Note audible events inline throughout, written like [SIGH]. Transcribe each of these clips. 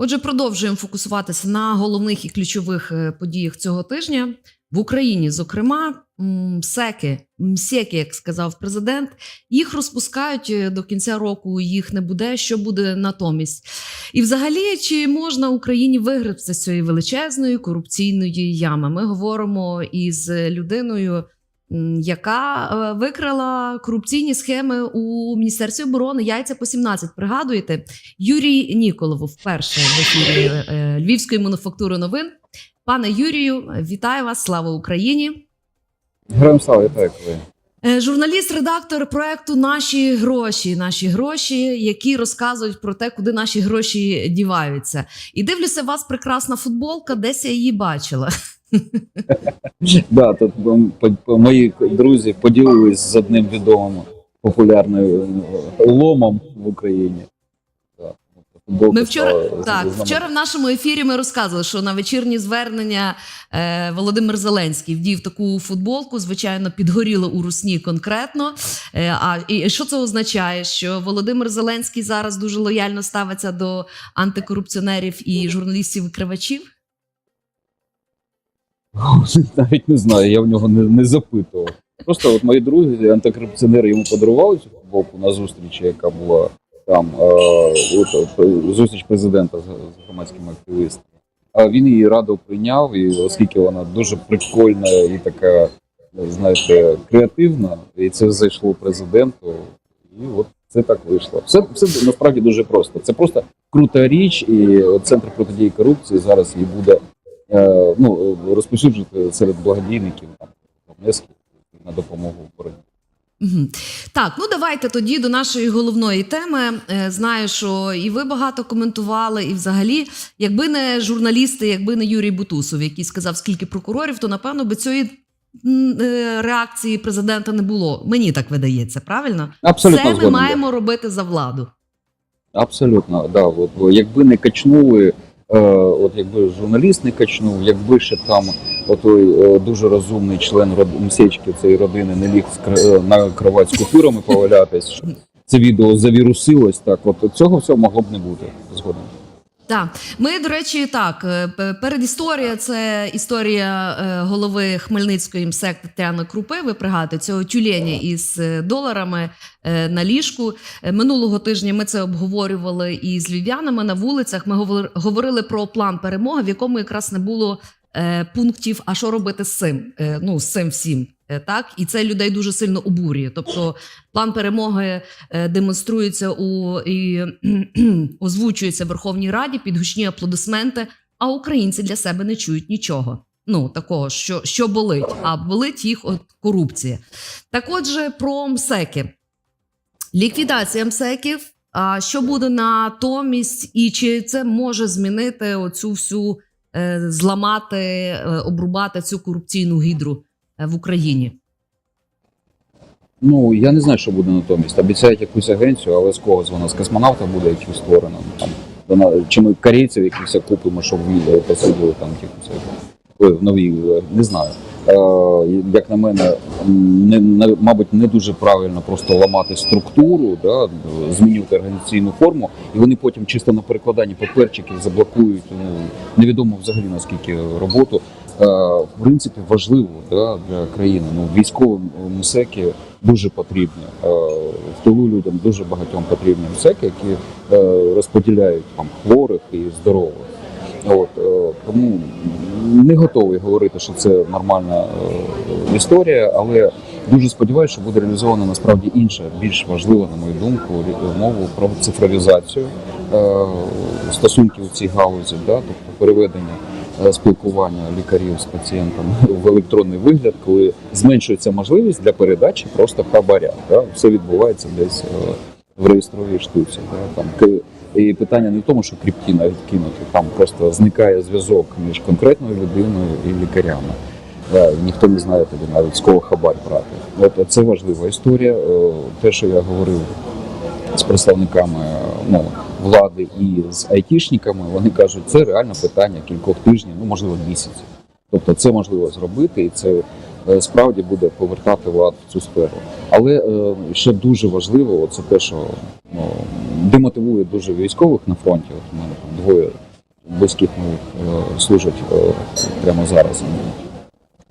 Отже, продовжуємо фокусуватися на головних і ключових е, подіях цього тижня в Україні. Зокрема, МСЕКи, МСЕКи, як сказав президент, їх розпускають е, до кінця року. Їх не буде. Що буде натомість? І, взагалі, чи можна Україні вигребти з цієї величезної корупційної ями? Ми говоримо із людиною. Яка е, викрила корупційні схеми у міністерстві оборони яйця по 17, Пригадуєте? Юрій Ніколов вперше в ефірі е, Львівської мануфактури новин. Пане Юрію, вітаю вас! Слава Україні! Героям слава, вітаю колеги. Е, Журналіст-редактор проекту Наші гроші, наші гроші, які розказують про те, куди наші гроші діваються. І дивлюся, у вас прекрасна футболка, десь я її бачила. [LAUGHS] Да, тут мої друзі поділились з одним відомим популярним е, ломом в Україні. Ми вчора так вчора в нашому ефірі ми розказували, що на вечірні звернення е, Володимир Зеленський вдів таку футболку. Звичайно, підгоріло у русні конкретно. Е, а і що це означає? Що Володимир Зеленський зараз дуже лояльно ставиться до антикорупціонерів і журналістів-викривачів? [LAUGHS] Навіть не знаю, я в нього не, не запитував. Просто от мої друзі, антикорупціонери йому подарували цю футболку на зустрічі, яка була там е, от, от, зустріч президента з, з громадськими активістами. А він її радо прийняв, і оскільки вона дуже прикольна і така, знаєте, креативна, і це зайшло президенту, і от це так вийшло. Все, все насправді дуже просто. Це просто крута річ, і центр протидії корупції зараз її буде е, ну, розповсюджувати серед благодійників внески на допомогу боротьбі. Так, ну давайте тоді до нашої головної теми. Е, Знаю, що і ви багато коментували, і взагалі, якби не журналісти, якби не Юрій Бутусов, який сказав, скільки прокурорів, то напевно би цієї е, реакції президента не було. Мені так видається, правильно? Абсолютно Це ми згоден, да. маємо робити за владу. Абсолютно, да. От, якби не качнули, е, от якби журналіст не качнув, якби ще там отой е, дуже розумний член мсечки цієї родини не ліг е, на кровать з купюрами повалятись, це відео завірусилось, так от цього всього могло б не бути згодом. Так, ми, до речі, так, е, передісторія це історія е, голови Хмельницької МСЕК Тетяни Крупи. Ви пригадуєте цього тюленя із е, доларами на ліжку. Минулого тижня ми це обговорювали із львів'янами на вулицях. Ми говор- говорили про план перемоги, в якому якраз не було пунктів, а що робити з цим? Ну, з цим всім. Е, Так, і це людей дуже сильно обурює. Тобто, план перемоги е, демонструється у і [CLEARS THROAT] озвучується в Верховній Раді під гучні аплодисменти, а українці для себе не чують нічого. Ну такого, що, що болить, а болить їх от корупція. Так, отже, про МСЕКи. Ліквідація МСЕКів. А що буде натомість, і чи це може змінити оцю всю е, зламати, обрубати цю корупційну гідру в Україні? Ну я не знаю, що буде натомість. Обіцяють якусь агенцію, але з когось вона з космонавта буде якусь створена. Ну, Там вона чи ми корейців якихось купимо, щоб відео посиділи там якихось ой, нові, не знаю. Е, як на мене, не, не мабуть, не дуже правильно просто ламати структуру, да, змінювати організаційну форму, і вони потім чисто на перекладанні паперчиків заблокують ну, невідомо взагалі наскільки роботу. Е, в принципі, важливо да, для країни. Ну, військові МСЕКи дуже потрібні. Е, в тилу людям дуже багатьом потрібні МСЕКи, які е, розподіляють там хворих і здорових. От е, тому не готовий говорити, що це нормальна е, історія, але дуже сподіваюся, що буде реалізована насправді інша, більш важлива, на мою думку, мову про цифровізацію е, стосунків у цій галузі, да, тобто переведення е, спілкування лікарів з пацієнтами в електронний вигляд, коли зменшується можливість для передачі просто хабаря. Да, все відбувається десь е, в реєстровій штуці. Да, там і питання не в тому, що кріпті навіть кинути, там просто зникає зв'язок між конкретною людиною і лікарями. Да, ніхто не знає тоді навіть з кого хабар брати. От це важлива історія. Е, Те, що я говорив з представниками е, ну, влади і з айтішниками, вони кажуть, це реально питання кількох тижнів, ну можливо місяців. Тобто це можливо зробити, і це е, справді буде повертати влад в цю сферу. Але е, ще дуже важливо, це те, що ну, демотивує дуже військових на фронті. От у мене там двоє близьких моїх е, служать прямо зараз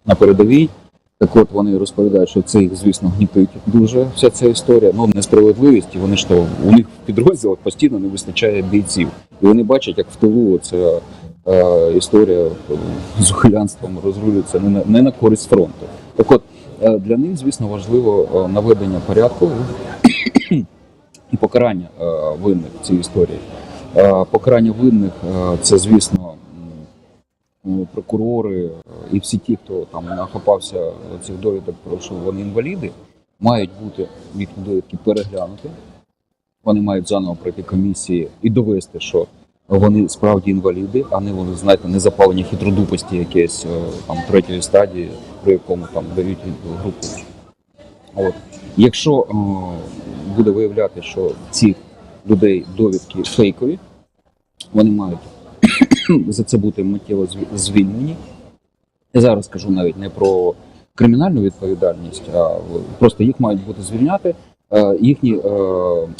на передовій. Так от вони розповідають, що це їх, звісно, гнітить дуже вся ця історія. Ну, несправедливість, і вони то у них в підрозділах постійно не вистачає бійців. І вони бачать, як в тилу ця е, історія з ухилянством розрулюється не на, не на користь фронту. Так от е, для них, звісно, важливо е, наведення порядку і покарання е, винних в цій історії. Покарання винних це, звісно, прокурори е, і всі ті, хто там нахопався цих довідок про що вони інваліди, мають бути їхні довідки переглянути. Вони мають заново пройти комісії і довести, що вони справді інваліди, а не вони, знаєте, не запалені хитродупості якесь е, там третьої стадії, при якому там дають групу. От. Якщо е, буде виявляти, що ці людей довідки фейкові, вони мають [CLEARS THROAT] за це бути миттєво звільнені. Я зараз кажу навіть не про кримінальну відповідальність, а просто їх мають бути звільняти. Е, Їхні е,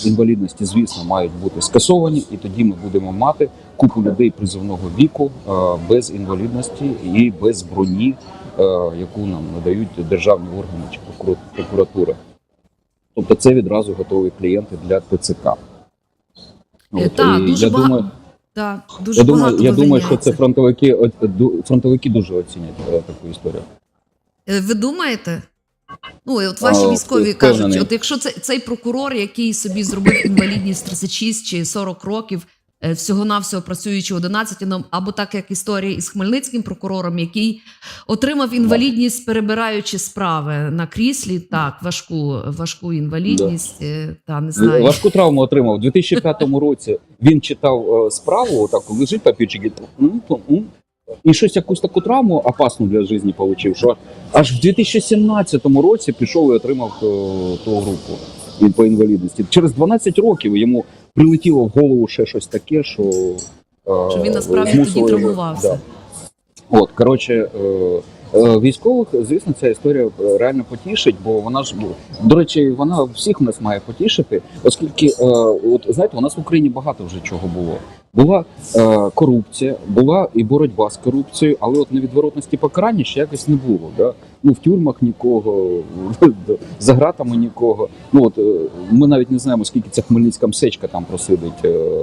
інвалідності, звісно, мають бути скасовані, і тоді ми будемо мати купу людей призовного віку е, без інвалідності і без броні, е, яку нам надають державні органи чи прокуратура. Тобто це відразу готові клієнти для ТЦК. От, так, і дуже я багато. думаю, Так, дуже я думаю, багато я думаю, що це фронтовики, фронтовики дуже оцінять е, таку історію. Е, Ви думаєте? Ну, і от ваші А, військові кажуть, от якщо це цей прокурор, який собі зробив інвалідність 36 чи 40 років, всього-навсього працюючи 11, ну, або так як історія із хмельницьким прокурором, який отримав інвалідність, перебираючи справи на кріслі, так, важку, важку інвалідність, е, та не знаю. Важку травму отримав. У 2005 [LAUGHS] році він читав е, справу, отак лежить папірчик, і, щось якусь таку травму опасну для життя отримав, що аж в 2017 році пішов і отримав е, ту групу по інвалідності. Через 12 років йому прилетіло в голову ще щось таке, що, е, Що він насправді змусило тоді його- травмувався. Да. От, коротше, е, е, військових, звісно, ця історія е, реально потішить, бо вона ж до речі, вона всіх нас має потішити, оскільки, е, от знаєте, у нас в Україні багато вже чого було. Була е, корупція, була і боротьба з корупцією, але от невідворотності покарання ще якось не було. Да? Ну в тюрмах нікого, [LAUGHS] за гратами нікого. Ну от е, ми навіть не знаємо, скільки ця хмельницька мсечка там просидить. е,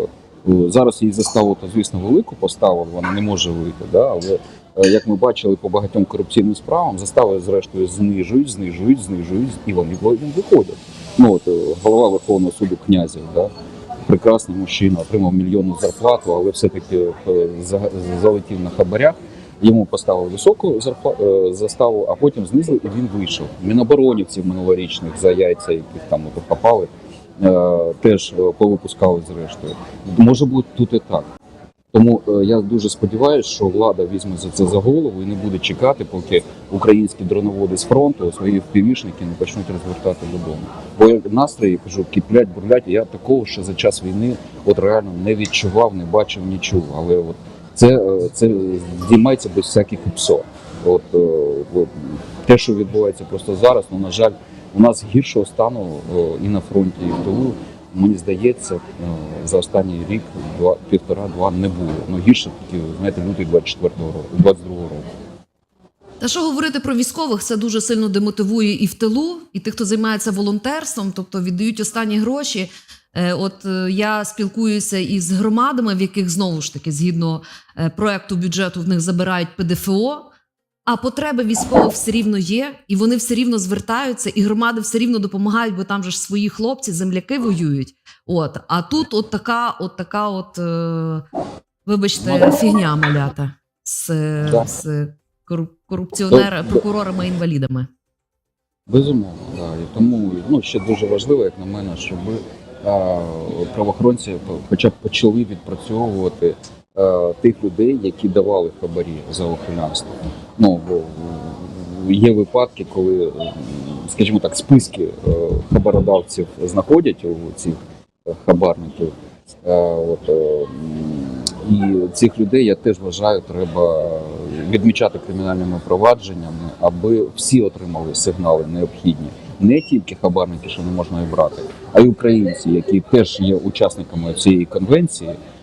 Е, Зараз її заставу, то звісно, велику поставили, вона не може вийти. Да? Але е, як ми бачили по багатьом корупційним справам, застави зрештою знижують, знижують, знижують, і вони виходять. Ну от е, голова Верховного суду князів, да? прекрасний мужчина, отримав мільйонну зарплату, але все-таки е, залетів на хабарях. Йому поставили високу е, заставу, а потім знизили, і він вийшов. Міноборонівців минулорічних за яйця, яких там е, теж е, повипускали зрештою. Може бути тут і так. Тому е, я дуже сподіваюся, що влада візьме за це за голову і не буде чекати, поки українські дроноводи з фронту свої впівішники не почнуть розвертати додому. Бо настрої кажу, киплять, бурлять. Я такого ще за час війни от реально не відчував, не бачив, не чув. Але от це, е, це здіймається без всяких іпсо. От, е, от те, що відбувається просто зараз, ну на жаль, у нас гіршого стану е, і на фронті, і в тилу, мені здається, е, за останній рік, два, півтора-два не було. Ну гірше знаєте, лютий 24-го року, 22-го року. Та що говорити про військових, це дуже сильно демотивує і в тилу, і тих, хто займається волонтерством, тобто віддають останні гроші. Е, От е, я спілкуюся із громадами, в яких знову ж таки, згідно проекту бюджету, в них забирають ПДФО. А потреби військових все рівно є, і вони все рівно звертаються, і громади все рівно допомагають, бо там же ж свої хлопці, земляки воюють. От а тут, от така, от така, от е, вибачте, фігня малята з, е, з кору- корупціонерами, прокурорами, інвалідами. Безумовно, да. І тому ну, ще дуже важливо, як на мене, щоб а, правоохоронці хоча б почали відпрацьовувати тих людей, які давали хабарі за ухилянство. Ну, бо є випадки, коли, скажімо так, списки е, хабародавців знаходять у цих е, хабарників. Е, От, е, і цих людей я теж вважаю, треба відмічати кримінальними провадженнями, аби всі отримали сигнали необхідні. Не тільки хабарники, що не можна і брати, а й українці, які теж є учасниками цієї конвенції, Е,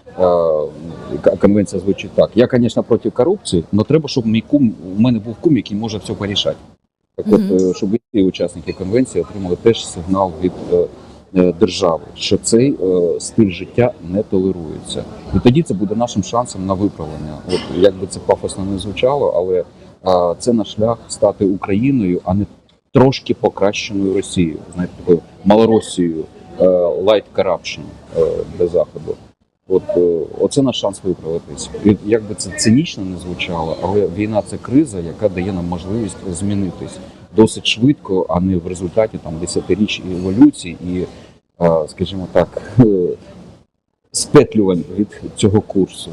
Конвенція звучить так. Я, звісно, проти корупції, але треба, щоб мій кум у мене був кум, який може все порішати. Так от, Мгм. е, щоб всі учасники конвенції отримали теж сигнал від е, е, держави, що цей е, стиль життя не толерується. І тоді це буде нашим шансом на виправлення. От як би це пафосно не звучало, але е, це наш шлях стати Україною, а не трошки покращеною Росією, знаєте, такою Малоросією, е, light corruption е, для заходу. От е, оце наш шанс виправитись. І як би це цинічно не звучало, але війна це криза, яка дає нам можливість змінитись досить швидко, а не в результаті там десятиріч еволюції і, скажімо так, е, спетлювань від цього курсу.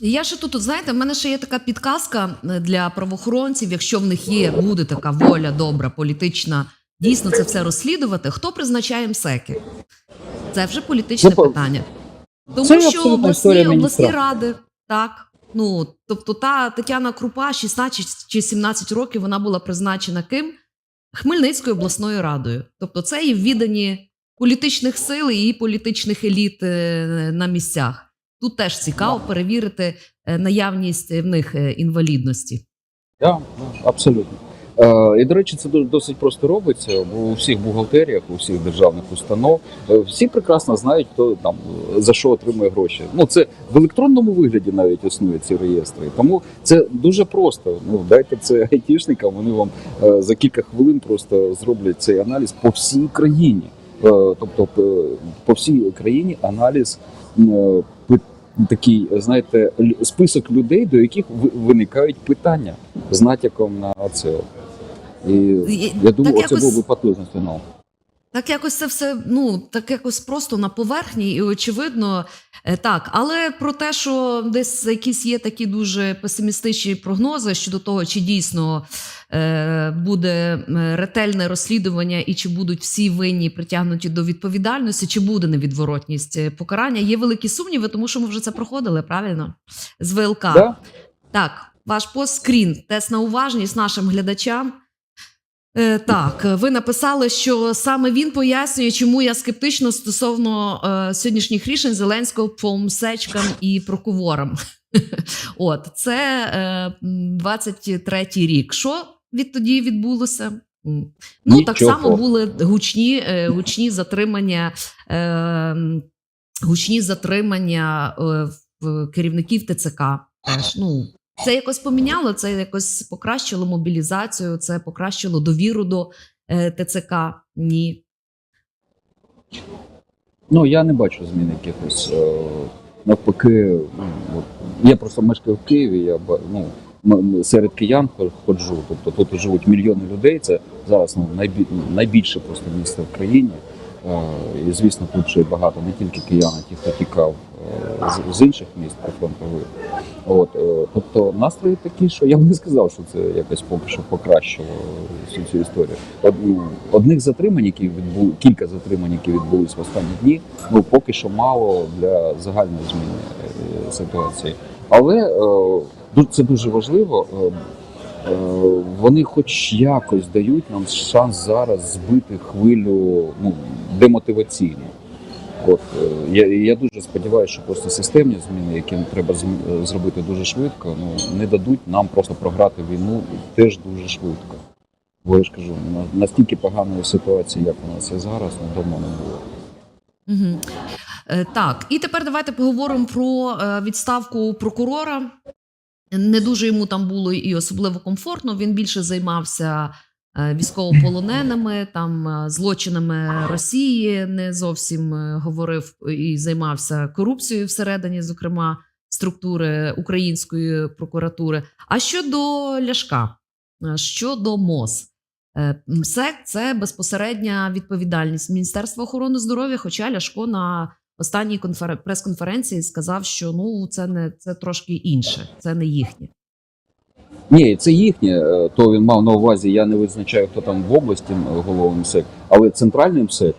Я ще тут, знаєте, в мене ще є така підказка е, для правоохоронців, якщо в них є, буде така воля добра, політична, дійсно це все розслідувати. Хто призначає МСЕКи? Це вже політичне Це питання. Тому Це що абсолютно обласні, історія обласні міністра. ради, так. Ну, тобто та Тетяна Крупа 16 чи 17 років вона була призначена ким? Хмельницькою обласною радою. Тобто це і віддані політичних сил і політичних еліт е, на місцях. Тут теж цікаво перевірити е, наявність в них е, інвалідності. Так, абсолютно. Е, і до речі, це до- досить просто робиться, бо у всіх бухгалтеріях, у всіх державних установ е, всі прекрасно знають, хто там е, за що отримує гроші. Ну це в електронному вигляді навіть існують ці реєстри. Тому це дуже просто. Ну дайте це айтішникам, вони вам за кілька хвилин просто зроблять цей аналіз по всій країні. Тобто по всій країні аналіз такий, знаєте, список людей, до яких ви- виникають питання з натяком на це. І І- я думаю, так це якось- був би потужний сигнал. Так якось це все ну так якось просто на поверхні, і очевидно, е, так. Але про те, що десь якісь є такі дуже песимістичні прогнози щодо того, чи дійсно е, буде ретельне розслідування, і чи будуть всі винні притягнуті до відповідальності, чи буде невідворотність е, покарання, є великі сумніви, тому що ми вже це проходили правильно з ВЛК. Да? Так, ваш постскрін, тест на уважність нашим глядачам. Е, так, е, ви написали, що саме він пояснює, чому я скептично стосовно е, сьогоднішніх рішень Зеленського по МСЕЧкам і прокурорам. [LAUGHS] От, це е, м, 23-й рік. Що відтоді відбулося? Ну, так само були гучні, е, гучні затримання. Е, гучні затримання е, в керівників ТЦК. Теж ну це якось поміняло, це якось покращило мобілізацію, це покращило довіру до е, ТЦК. Ні. Ну я не бачу змін якихось. Е, навпаки, ну, от, я просто мешкаю в Києві. Я ну, серед киян ходжу. Тобто тут живуть мільйони людей. Це зараз ну, найбі, найбільше просто місце в країні. Е, і звісно, тут ще багато не тільки киян, а ті, хто тікав з, з інших міст прифронтових. От, е, тобто настрої такі, що я б не сказав, що це якось поки що покращило всю цю історію. Ну, одних затримань, які відбули, кілька затримань, які відбулись в останні дні, ну поки що мало для загальної зміни е, ситуації. Але е, це дуже важливо. Е, е, вони хоч якось дають нам шанс зараз збити хвилю ну, демотиваційну. От е, я, я дуже сподіваюся, що просто системні зміни, які треба е, зробити дуже швидко, ну не дадуть нам просто програти війну теж дуже швидко. Бо я ж кажу, настільки поганої ситуації, як у нас є зараз, ну давно не було. Угу. Так, і тепер давайте поговоримо про відставку прокурора. Не дуже йому там було і особливо комфортно. Він більше займався військовополоненими, там е, злочинами Росії, не зовсім е, говорив і займався корупцією всередині, зокрема структури української прокуратури. А щодо Ляшка, е, щодо МОЗ, Е, МСЕК це безпосередня відповідальність Міністерства охорони здоров'я. Хоча Ляшко на останній конфер... прес-конференції сказав, що ну це не це трошки інше, це не їхнє. Ні, це їхнє. е, То він мав на увазі. Я не визначаю, хто там в області м, головою МСЕК, але центральний МСЕК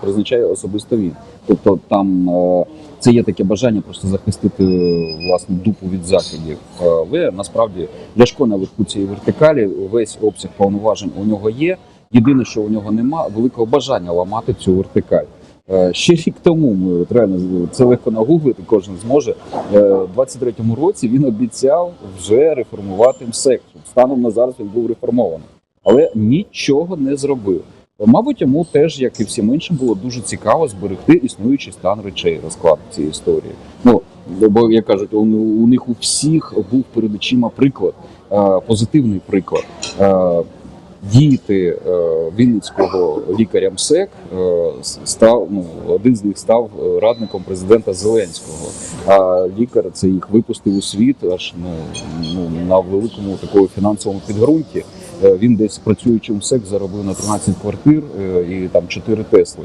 призначає особисто він. Тобто там е, це є таке бажання просто захистити е, власну дупу від закидів. Але насправді Ляшко наверху цієї вертикалі весь обсяг повноважень у нього є. Єдине, що у нього нема великого бажання ламати цю вертикаль. Е, Ще рік тому ми от реально це легко нагуглити, кожен зможе. Е, У 23-му році він обіцяв вже реформувати МСЕК. Станом на зараз він був реформований, але нічого не зробив. Мабуть, йому теж, як і всім іншим, було дуже цікаво зберегти існуючий стан речей розклад цієї історії. Ну бо як кажуть, у, у них у всіх був перед очима приклад, е, позитивний приклад. Діти е, Вінницького лікаря МСЕК е, став ну один з них став е, радником президента Зеленського. А лікар це їх випустив у світ аж ну, ну на великому такому фінансовому підґрунті. Він десь працюючи в МСЕК заробив на 13 квартир і там 4 Тесли.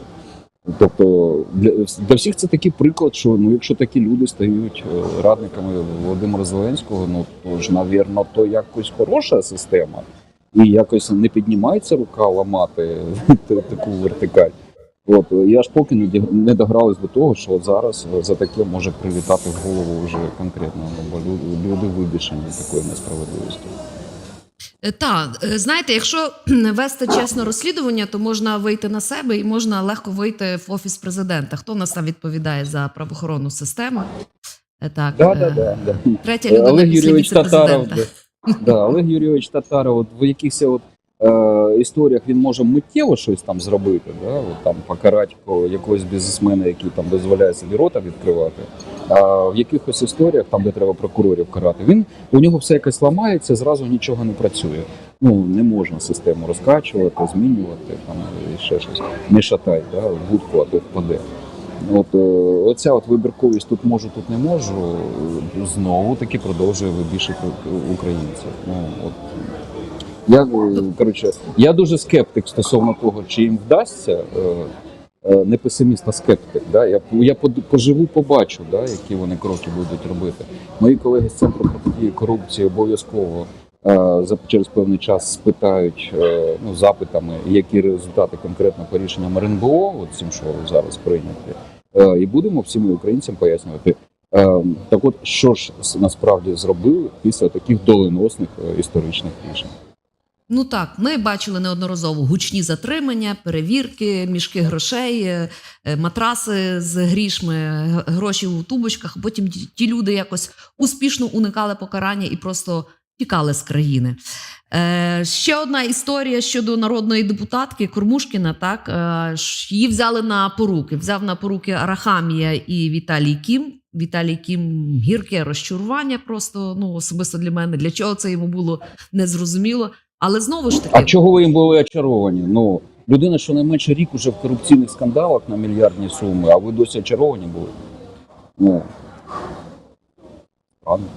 Тобто для, для всіх це такий приклад, що ну якщо такі люди стають радниками Володимира Зеленського, ну то ж, навірно, то якось хороша система, і якось не піднімається рука ламати [LAUGHS] таку вертикаль. От я ж поки не догрались до того, що от зараз за таке може прилітати в голову вже конкретно, ну, бо люди, вибішені такою несправедливістю. Е, Та е, знаєте, якщо [CLEARS THROAT] вести чесне розслідування, то можна вийти на себе і можна легко вийти в офіс президента. Хто у нас там відповідає за правоохоронну систему? Е, Так, Да, да, да, да. третя людина Олег після віце-президента. Да, Олег Юрійович Татаров, от в якихось от, е, історіях він може миттєво щось там зробити, да? от, там покарати якогось бізнесмена, який там дозволяє собі рота відкривати. А в якихось історіях, там де треба прокурорів карати, він у нього все якось ламається, зразу нічого не працює. Ну не можна систему розкачувати, змінювати там і ще щось. Не шатай, да, будку, а то впаде. От е, оця от вибірковість тут можу, тут не можу. Знову таки продовжує вибішити українців. Ну от я е, коротше, я дуже скептик стосовно того, чи їм вдасться. е, Не песиміст, а скептик. Да? Я, я поживу, побачу, да, які вони кроки будуть робити. Мої колеги з центру протидії корупції обов'язково через певний час спитають ну, запитами, які результати конкретно по рішенням РНБО, от цим, що зараз прийняті, і будемо всім українцям пояснювати. е, Так от, що ж насправді зробили після таких доленосних е, історичних рішень? Ну так, ми бачили неодноразово гучні затримання, перевірки, мішки грошей, е, е, матраси з грішми, гроші у тубочках. Потім ті- ті люди якось успішно уникали покарання і просто тікали з країни. Е, ще одна історія щодо народної депутатки Кормушкіна. Так е, її взяли на поруки. Взяв на поруки Арахамія і Віталій Кім. Віталій Кім гірке розчарування. Просто ну особисто для мене. Для чого це йому було незрозуміло. Але знову ж таки, А чого ви їм були очаровані? Ну людина, що найменше рік уже в корупційних скандалах на мільярдні суми, а ви досі очаровані були? Ну Ладно.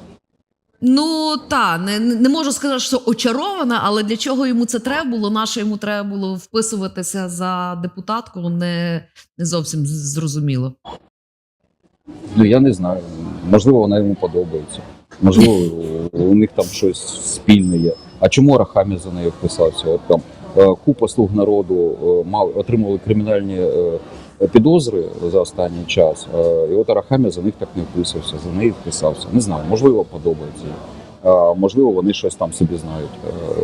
Ну та не, не можу сказати, що очарована, але для чого йому це треба було? Наше йому треба було вписуватися за депутатку, не, не зовсім зрозуміло. Ну я не знаю. Можливо, вона йому подобається. Можливо, у них там щось спільне є. А чому Арахамі за нею вписався? От там е, купа слуг народу е, мав отримували кримінальні е, підозри за останній час. Е, І от Арахамі за них так не вписався, за неї вписався. Не знаю, можливо, подобається. Можливо, вони щось там собі знають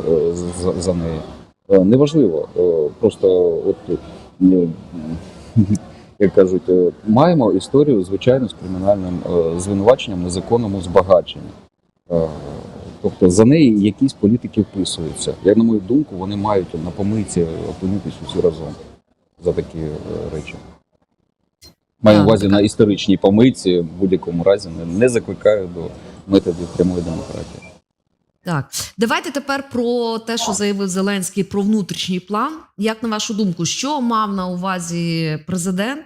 е, за, неї. Е, Неважливо. Просто от е, [LAUGHS] як кажуть, маємо історію, звичайно, з кримінальним звинуваченням незаконному збагаченні. Е, Тобто за неї якісь політики вписуються. Як на мою думку, вони мають на помийці опинитись усі разом за такі е, речі. Маю на увазі на історичній помийці, в будь-якому разі не, не закликаю до методів прямої демократії. Так, давайте тепер про те, що заявив Зеленський про внутрішній план. Як на вашу думку, що мав на увазі президент?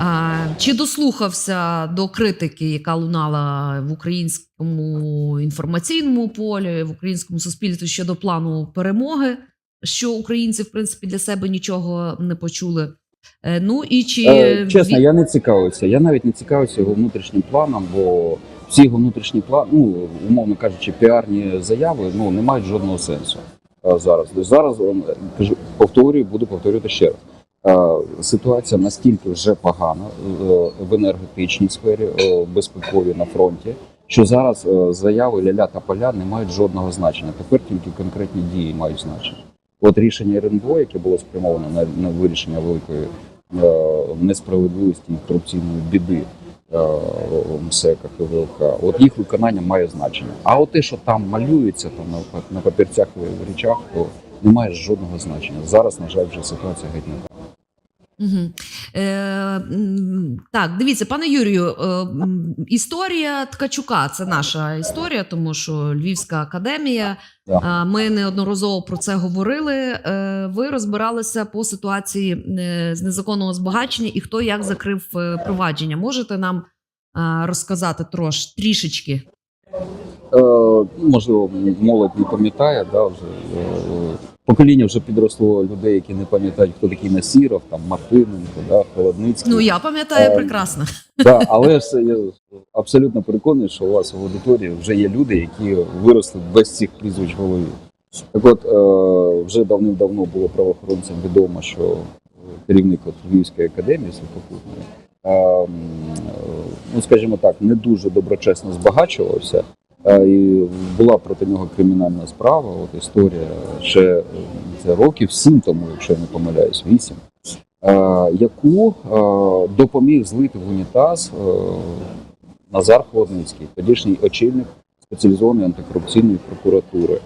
А, чи дослухався до критики, яка лунала в українському інформаційному полі, в українському суспільстві щодо плану перемоги? Що українці, в принципі, для себе нічого не почули? Е, Ну і чи Е, чесно, я не цікавився. Я навіть не цікавився його внутрішнім планом, бо всі його внутрішні плани, ну умовно кажучи, піарні заяви ну не мають жодного сенсу е, зараз. Зараз кажу, повторюю, буду повторювати ще раз. Ситуація настільки вже погана в енергетичній сфері, безпековій на фронті, що зараз заяви ляля та поля не мають жодного значення. Тепер тільки конкретні дії мають значення. От рішення РНБО, яке було спрямовано на, на вирішення великої несправедливості і корупційної біди е, в МСЕКах і ВЛК. От їх виконання має значення. А от те, що там малюється там на, на папірцях в речах, то не має жодного значення. Зараз, на жаль, вже ситуація геть не така. Угу. Е, так, дивіться, пане Юрію, е, історія Ткачука це наша історія, тому що Львівська академія. А, Ми неодноразово про це говорили. Е, Ви розбиралися по ситуації е, з незаконного збагачення і хто як закрив е, провадження. Можете нам а, розказати трош трішечки? Е, можливо, молодь не пам'ятає, да, вже е, покоління вже підросло людей, які не пам'ятають, хто такий Насіров, там Мартиненко, да, Холодницький. Ну я пам'ятаю Е, прекрасно. Да, але ж я абсолютно переконаний, що у вас в аудиторії вже є люди, які виросли без цих прізвищ в голові. Так от е, вже давним-давно було правоохоронцям відомо, що керівник от Львівської академії сухопутної, е, е, ну скажімо так, не дуже доброчесно збагачувався. Е, І була проти нього кримінальна справа. От історія ще е, це років сім тому, якщо я не помиляюсь, вісім. е, Яку допоміг злити в унітаз Назар Холодницький, тодішній очільник спеціалізованої антикорупційної прокуратури,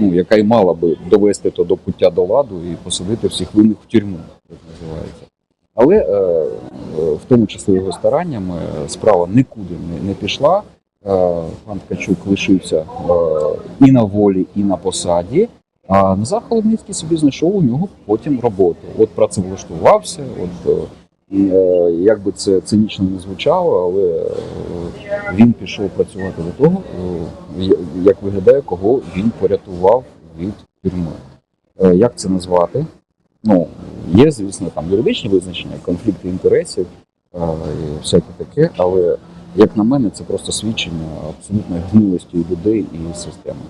ну, яка й мала би довести то до пуття до ладу і посадити всіх винних в тюрму, як називається. Але в тому числі його стараннями справа нікуди не пішла. Е, Пан Ткачук лишився е, і на волі, і на посаді. А Назар Холодницький собі знайшов у нього потім роботу. От працевлаштувався, от е, як би це цинічно не звучало, але він пішов працювати до того, як виглядає, кого він порятував від тюрми. Як це назвати? Ну, є, звісно, там юридичні визначення, конфлікти інтересів всяке таке, але як на мене, це просто свідчення абсолютної гнилості людей і системи.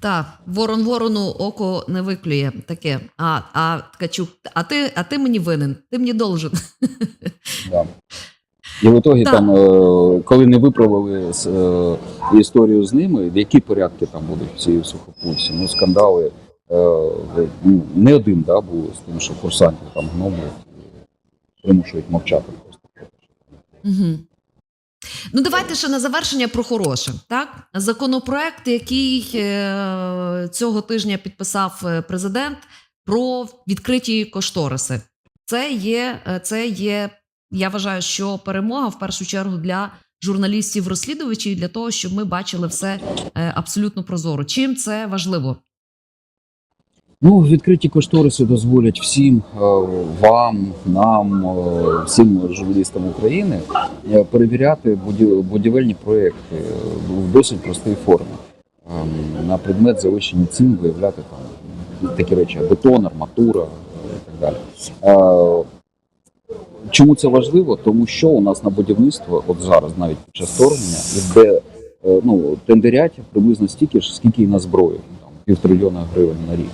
Так, ворон ворону око не виклює таке. А, а Ткачук, а ти, а ти мені винен, ти мені должен. [LAUGHS] Да. І в ітогі там, е, коли не виправили е, історію з ними, які порядки там будуть в цій сухопутці? Ну, скандали е, ну, не один да, був з тим, що курсантів там гноблять і примушують мовчати. Угу. Ну, давайте ще на завершення про хороше. Так? Законопроект, який е, цього тижня підписав е, президент про відкриті кошториси. Це є, е, це є, я вважаю, що перемога в першу чергу для журналістів-розслідувачів для того, щоб ми бачили все е, абсолютно прозоро. Чим це важливо? Ну, відкриті кошториси дозволять всім е, вам, нам, е, всім журналістам України е, перевіряти будівельні проекти в досить простій формі. Ем, На предмет завищення цін виявляти там такі речі: бетон, арматура і так далі. Чому це важливо? Тому що у нас на будівництво, от зараз, навіть під час вторгнення, іде е, ну, тендерять приблизно стільки ж, скільки і на зброю, там півтрильйона гривень на рік.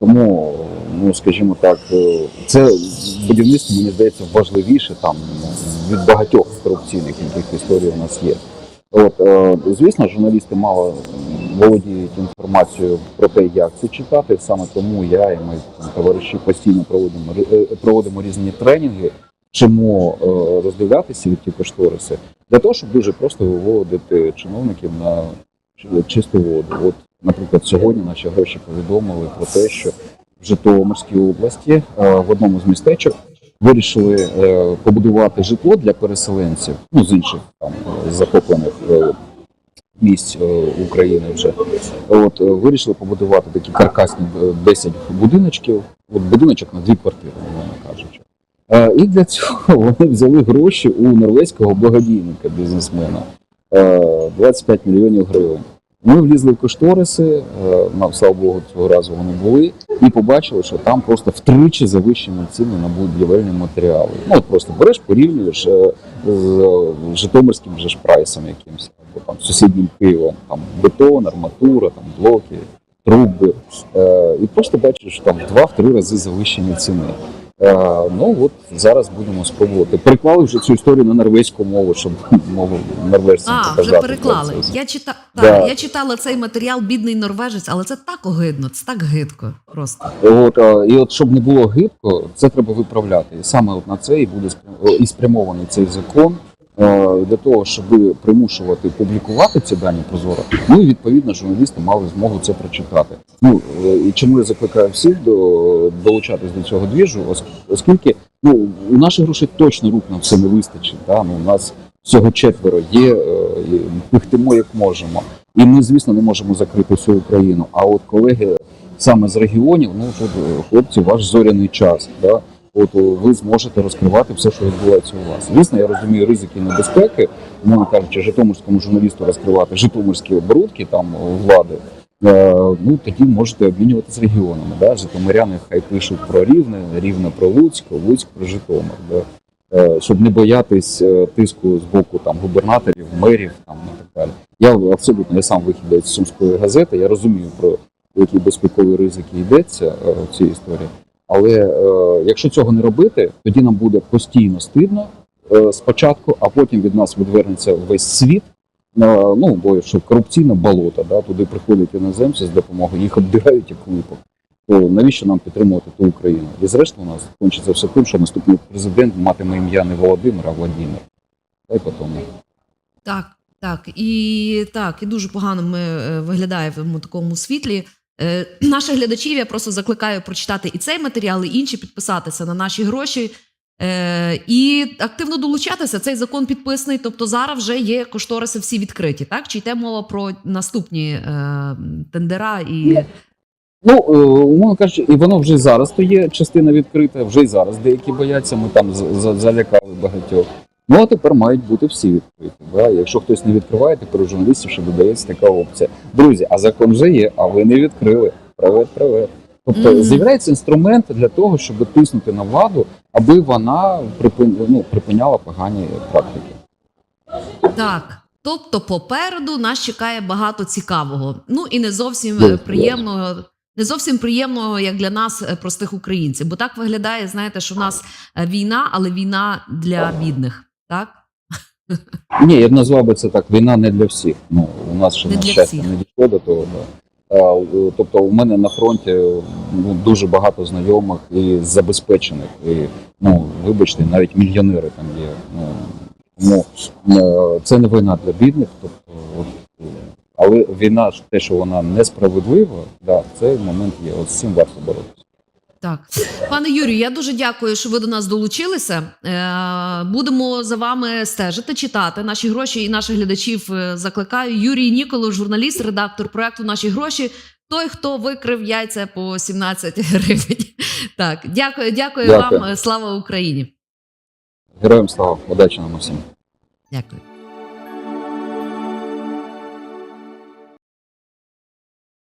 Тому, ну скажімо так, е, це будівництво, мені здається, важливіше там від багатьох корупційних яких історій у нас є. От, е, звісно, журналісти мало володіють інформацією про те, як це читати. Саме тому я і там, товариші постійно проводимо е, проводимо різні тренінги, чому роздивлятися від ті кошториси, для того, щоб дуже просто виводити чиновників на чисту воду. От, наприклад, сьогодні наші гроші повідомили про те, що в Житомирській області е, в одному з містечок вирішили е, побудувати житло для переселенців, ну з інших там захоплених е, місць України вже. От вирішили побудувати такі каркасні е, 10 будиночків, от будиночок на дві квартири, умовно кажучи. І для цього [LAUGHS] вони взяли гроші у норвезького благодійника бізнесмена е, 25 мільйонів гривень. Ми влізли в кошториси, е, нам, слава Богу, цього разу вони були, і побачили, що там просто втричі завищені ціни на будівельні матеріали. Ну от просто береш, порівнюєш е, з е, житомирським же ж прайсом якимось, або там сусіднім Києвом, там бетон, арматура, там блоки, труби. І просто бачиш, що там два-три рази завищені ціни. Е, ну от зараз будемо спробувати. Переклали вже цю історію на норвезьку мову, щоб мову норвежцям А, показати. вже переклали. Це- Я, чита... Да. так, я читала цей матеріал бідний норвежець, але це так огидно, це так гидко. Просто. От, е, і от щоб не було гидко, це треба виправляти. І саме от на це і буде і спрямований цей закон для того, щоб примушувати публікувати ці дані прозоро. Ну і відповідно журналісти мали змогу це прочитати. Ну е, і чому я закликаю всіх до долучатись до цього двіжу, ос- оскільки ну у наших грошей точно рук на все не вистачить. Да? Ну, у нас всього четверо є, е, пихтимо як можемо. І ми, звісно, не можемо закрити всю Україну. А от колеги саме з регіонів, ну тут е, хлопці, ваш зоряний час. Да? От ви зможете розкривати все, що відбувається у вас. Звісно, я розумію ризики небезпеки, умовно кажучи, житомирському журналісту розкривати житомирські оборудки там влади. Е, ну тоді можете обмінюватися регіонами. Да? Житомиряни хай пишуть про Рівне, Рівне про Луцьк, Луцьк про Житомир. Да? Е, щоб не боятись е, тиску з боку там губернаторів, мерів там і так далі. Я абсолютно я сам вихідець з сумської газети. Я розумію про які безпекові ризики йдеться е, в цій історії. Але е, якщо цього не робити, тоді нам буде постійно стидно е, спочатку, а потім від нас відвернеться весь світ. Е, ну бо що корупційне болото, да, туди приходять іноземці з допомогою, їх обдирають як липок. То навіщо нам підтримувати ту Україну? І зрештою у нас кончиться все тим, що наступний президент матиме ім'я не Володимир, а Владимир. Та й по тому. Так, так. І так, і дуже погано ми е, виглядаємо в такому світлі. Е, Наших глядачів я просто закликаю прочитати і цей матеріал, і інші підписатися на наші гроші. Е, і активно долучатися. Цей закон підписаний. Тобто зараз вже є кошториси всі відкриті. Так чи йде мова про наступні е, тендера і Ну, е, умовно кажучи, і воно вже зараз то є частина відкрита, вже й зараз деякі бояться, ми там залякали багатьох. Ну а тепер мають бути всі відкриті. Да? Якщо хтось не відкриває, тепер журналістів ще додається така опція. Друзі, а закон вже є, а ви не відкрили. Привет, привет. Тобто Мгм. з'являється інструмент для того, щоб тиснути на владу, аби вона припин... ну, припиняла погані практики. Так. Тобто попереду нас чекає багато цікавого. Ну і не зовсім Дуже е, приємного, не зовсім приємного, як для нас, е, простих українців. Бо так виглядає, знаєте, що в нас е, війна, але війна для бідних. Так? Ні, я б назвав би це так: війна не для всіх. Ну у нас ще Не на щастя всіх. не дійшло до того. Да. А, тобто, у мене на фронті ну, дуже багато знайомих і забезпечених. І, ну, вибачте, навіть мільйонери там є. Ну, тому е, це не війна для бідних. Тобто, от, але війна, те, що вона несправедлива, да, цей момент є. От з цим варто боротися. Так, пане Юрію, я дуже дякую, що ви до нас долучилися. Е, Будемо за вами стежити, читати наші гроші і наших глядачів. е, Закликаю. Юрій Ніколов, журналіст, редактор проекту Наші гроші. Той, хто викрив яйця по 17 гривень. [LAUGHS] Так, дякую, дякую, Дякую. вам. Слава Україні! Героям слава, удачі нам усім. Дякую.